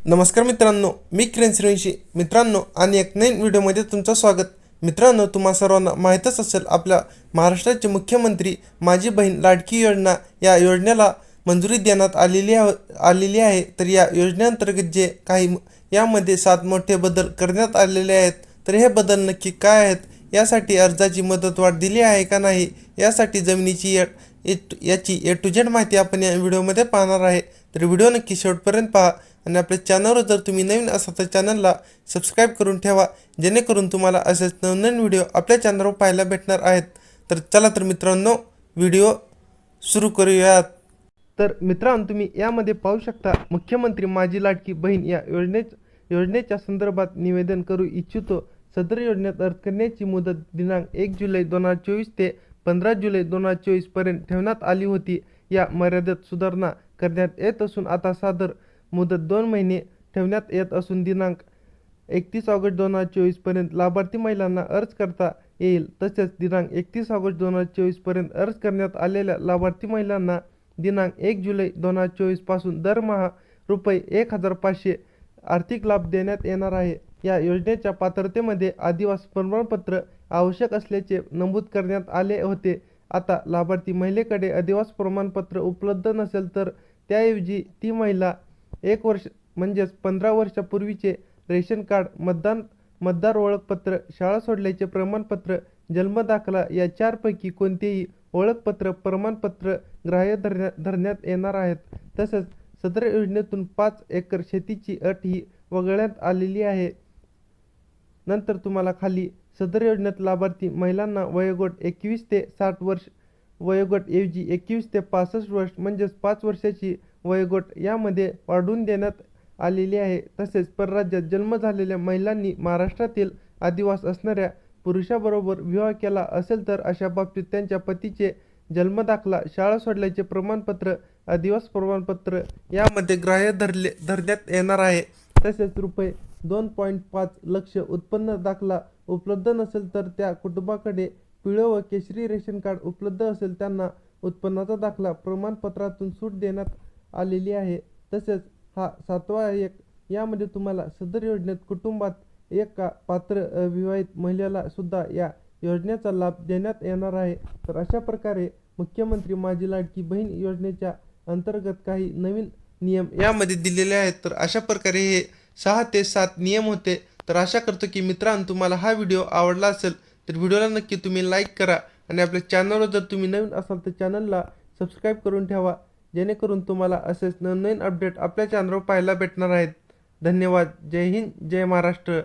नमस्कार मित्रांनो मी किरण श्रेयशी मित्रांनो आणि एक नवीन व्हिडिओमध्ये तुमचं स्वागत. मित्रांनो तुम्हा सर्वांना माहीतच असेल आपल्या महाराष्ट्राचे मुख्यमंत्री माझी बहीण लाडकी योजना या योजनेला मंजुरी देण्यात आलेली आलेली आहे. तर या योजनेअंतर्गत जे काही यामध्ये सात मोठे बदल करण्यात आलेले आहेत तर हे बदल नक्की काय आहेत यासाठी अर्जाची मुदतवाढ दिली आहे का नाही यासाठी जमिनीची ए याची ए टू झेड माहिती आपण या व्हिडिओमध्ये पाहणार आहे. तर व्हिडिओ नक्की शेवटपर्यंत पहा आणि आपल्या चॅनलवर जर तुम्ही नवीन असाल तर चॅनलला सबस्क्राईब करून ठेवा जेणेकरून तुम्हाला असेच नवनवीन व्हिडिओ आपल्या चॅनलवर पाहायला भेटणार आहेत. तर चला तर मित्रांनो व्हिडिओ सुरू करूयात. तर मित्रांनो तुम्ही यामध्ये पाहू शकता मुख्यमंत्री माझी लाडकी बहीण या योजने योजनेच्या संदर्भात निवेदन करू इच्छितो. सदर योजनेत अर्ज करण्याची मुदत दिनांक एक जुलै दोन हजार चोवीस ते पंधरा जुलै दोन हजार चोवीसपर्यंत ठेवण्यात आली होती. या मर्यादेत सुधारणा करण्यात येत असून आता सादर मुदत दोन महिने ठेवण्यात येत असून दिनांक एकतीस ऑगस्ट दोन हजार चोवीसपर्यंत लाभार्थी महिलांना अर्ज करता येईल. तसेच दिनांक एकतीस ऑगस्ट दोन हजार चोवीसपर्यंत अर्ज करण्यात आलेल्या लाभार्थी महिलांना दिनांक एक जुलै दोन हजार चोवीसपासून दरमहा रुपये एक हजार पाचशे आर्थिक लाभ देण्यात येणार आहे. या योजनेच्या पात्रतेमध्ये आदिवासी प्रमाणपत्र आवश्यक असल्याचे नमूद करण्यात आले होते. आता लाभार्थी महिलेकडे अधिवास प्रमाणपत्र उपलब्ध नसेल तर त्याऐवजी ती महिला एक वर्ष म्हणजेच पंधरा वर्षापूर्वीचे रेशन कार्ड मतदान मतदार ओळखपत्र शाळा सोडल्याचे प्रमाणपत्र जन्मदाखला या चारपैकी कोणतेही ओळखपत्र प्रमाणपत्र ग्राह्य धरण्या धरण्यात येणार आहेत. तसंच सदर योजनेतून पाच एकर शेतीची अट ही वगळण्यात आलेली आहे. नंतर तुम्हाला खाली सदर योजनेत लाभार्थी महिलांना वयोगट एकवीस ते साठ वर्ष वयोगट ऐवजी एकवीस ते पासष्ट वर्ष म्हणजेच पाच वर्षाची वयोगट यामध्ये वाढून देण्यात आलेली आहे. तसेच परराज्यात जन्म झालेल्या महिलांनी महाराष्ट्रातील आदिवास असणाऱ्या पुरुषाबरोबर विवाह केला असेल तर अशा बाबतीत त्यांच्या पतीचे जन्मदाखला शाळा सोडल्याचे प्रमाणपत्र आदिवास प्रमाणपत्र यामध्ये ग्राह्य धरले धरण्यात येणार आहे. तसेच रुपये दोन पॉईंट पाच लक्ष उत्पन्न दाखला उपलब्ध नसेल तर त्या कुटुंबाकडे पिवळं व केशरी रेशन कार्ड उपलब्ध असेल त्यांना उत्पन्नाचा दाखला प्रमाणपत्रातून सूट देण्यात आलेली आहे. तसेच हा सातवा एक यामध्ये तुम्हाला सदर योजनेत कुटुंबात एका पात्र विवाहित महिलेला सुद्धा या योजनेचा लाभ देण्यात येणार आहे. तर अशा प्रकारे मुख्यमंत्री माझी लाडकी बहीण योजनेच्या अंतर्गत काही नवीन नियम यामध्ये दिलेले आहेत. तर अशा प्रकारे हे सहा ते सात नियम होते. तर आशा करतो की मित्रांनो तुम्हाला हा व्हिडिओ आवडला असेल तर व्हिडिओला नक्की तुम्ही लाईक करा आणि आपल्या चॅनलवर जर तुम्ही नवीन असाल तर चॅनलला सबस्क्राईब करून ठेवा जेणेकरून तुम्हाला असेच नवनवीन अपडेट आपल्या चॅनलवर पाहायला भेटणार आहेत. धन्यवाद. जय हिंद जय महाराष्ट्र.